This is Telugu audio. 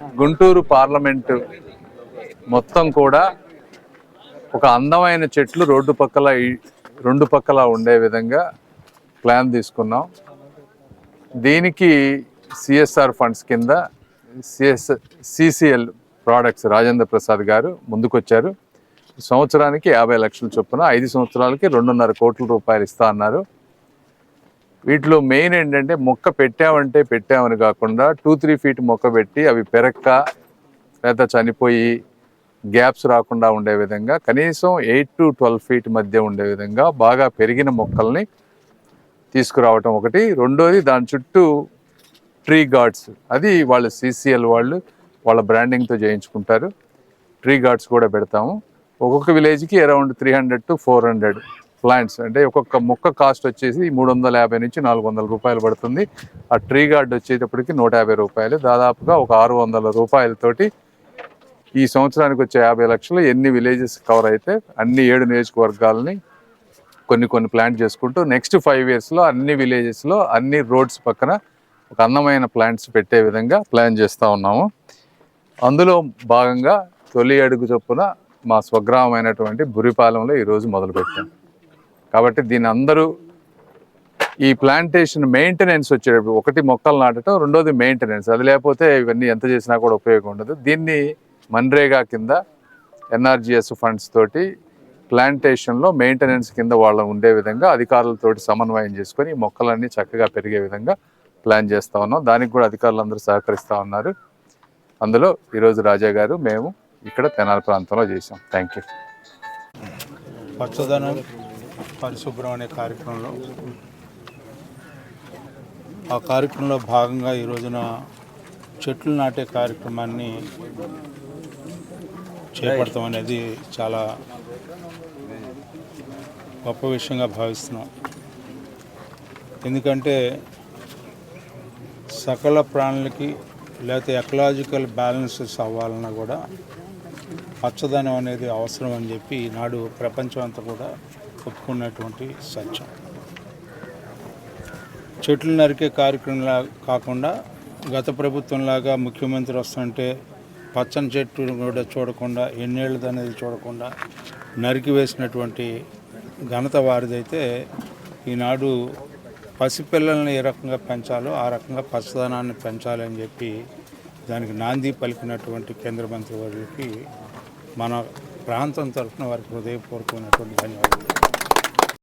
గుంటూరు పార్లమెంటు మొత్తం కూడా ఒక అందమైన చెట్లు రోడ్డు పక్కల ఈ- రెండు పక్కల ఉండే విధంగా ప్లాన్ తీసుకున్నాం. దీనికి సిఎస్ఆర్ ఫండ్స్ కింద CS CCL products Rajendra Prasad garu ముందుకొచ్చారు. సంవత్సరానికి యాభై లక్షల చొప్పున ఐదు సంవత్సరాలకి రెండున్నర కోట్ల రూపాయలు ఇస్తా అన్నారు. వీటిలో మెయిన్ ఏంటంటే మొక్క పెట్టామంటే పెట్టామని కాకుండా టూ త్రీ ఫీట్ మొక్క పెట్టి అవి పెరక్క లేదా చనిపోయి గ్యాప్స్ రాకుండా ఉండే విధంగా కనీసం ఎయిట్ టు ట్వెల్వ్ ఫీట్ మధ్య ఉండే విధంగా బాగా పెరిగిన మొక్కల్ని తీసుకురావటం ఒకటి. రెండోది దాని చుట్టూ ట్రీ గార్డ్స్ అది వాళ్ళు సీసీఎల్ వాళ్ళు వాళ్ళ బ్రాండింగ్తో చేయించుకుంటారు. ట్రీ గార్డ్స్ కూడా పెడతాము. ఒక్కొక్క విలేజ్కి around three hundred to four hundred plants అంటే ఒక్కొక్క మొక్క కాస్ట్ వచ్చేసి మూడు వందల యాభై నుంచి నాలుగు వందల రూపాయలు పడుతుంది. ఆ ట్రీ గార్డ్ వచ్చేటప్పటికి నూట యాభై రూపాయలు. దాదాపుగా ఒక ఆరు వందల రూపాయలతోటి ఈ సంవత్సరానికి వచ్చే యాభై లక్షలు ఎన్ని విలేజెస్ కవర్ అయితే అన్ని ఏడు నియోజకవర్గాలని కొన్ని కొన్ని ప్లాంట్ చేసుకుంటూ నెక్స్ట్ ఫైవ్ ఇయర్స్లో అన్ని విలేజెస్లో అన్ని రోడ్స్ పక్కన ఒక అందమైన ప్లాంట్స్ పెట్టే విధంగా ప్లాన్ చేస్తూ ఉన్నాము. అందులో భాగంగా తొలి అడుగు చొప్పున మా స్వగ్రామమైనటువంటి బురిపాలెంలో ఈరోజు మొదలుపెట్టాం. కాబట్టి దీని అందరూ ఈ ప్లాంటేషన్ మెయింటెనెన్స్ వచ్చేటప్పుడు ఒకటి మొక్కలు నాటడం రెండోది మెయింటెనెన్స్ అది లేకపోతే ఇవన్నీ ఎంత చేసినా కూడా ఉపయోగం ఉండదు. దీన్ని మన్రేగా కింద ఎన్ఆర్జిఎస్ ఫండ్స్ తోటి ప్లాంటేషన్లో మెయింటెనెన్స్ కింద వాళ్ళు ఉండే విధంగా అధికారులతోటి సమన్వయం చేసుకొని మొక్కలన్నీ చక్కగా పెరిగే విధంగా ప్లాన్ చేస్తూ ఉన్నాం. దానికి కూడా అధికారులందరూ సహకరిస్తూ ఉన్నారు. అందులో ఈరోజు రాజా గారు మేము ఇక్కడ తెనాలి ప్రాంతంలో చేసాం థ్యాంక్ యూ పచ్చదనం. పరిశుభ్రం అనే కార్యక్రమంలో ఆ కార్యక్రమంలో భాగంగా ఈ రోజున చెట్లు నాటే కార్యక్రమాన్ని చేపడతాం అనేది చాలా గొప్ప విషయంగా భావిస్తున్నాం. ఎందుకంటే సకల ప్రాణులకి లేకపోతే ఎకలాజికల్ బ్యాలెన్సెస్ అవ్వాలన్నా కూడా పచ్చదనం అనేది అవసరం అని చెప్పి నాడు ప్రపంచం అంతా కూడా ఒప్పుకున్నటువంటి సత్యం. చెట్లు నరికే కార్యక్రమంలా కాకుండా గత ప్రభుత్వంలాగా ముఖ్యమంత్రి వస్తుంటే పచ్చని చెట్టు కూడా చూడకుండా ఎన్నేళ్ళది అనేది చూడకుండా నరికి వేసినటువంటి ఘనత వారిదైతే ఈనాడు పసిపిల్లల్ని ఏ రకంగా పెంచాలో ఆ రకంగా పచ్చదనాన్ని పెంచాలి అని చెప్పి దానికి నాంది పలికినటువంటి కేంద్ర మంత్రి వారికి మన ప్రాంతం తరఫున వారికి హృదయపూర్వకమైనటువంటి ధన్యవాదాలు.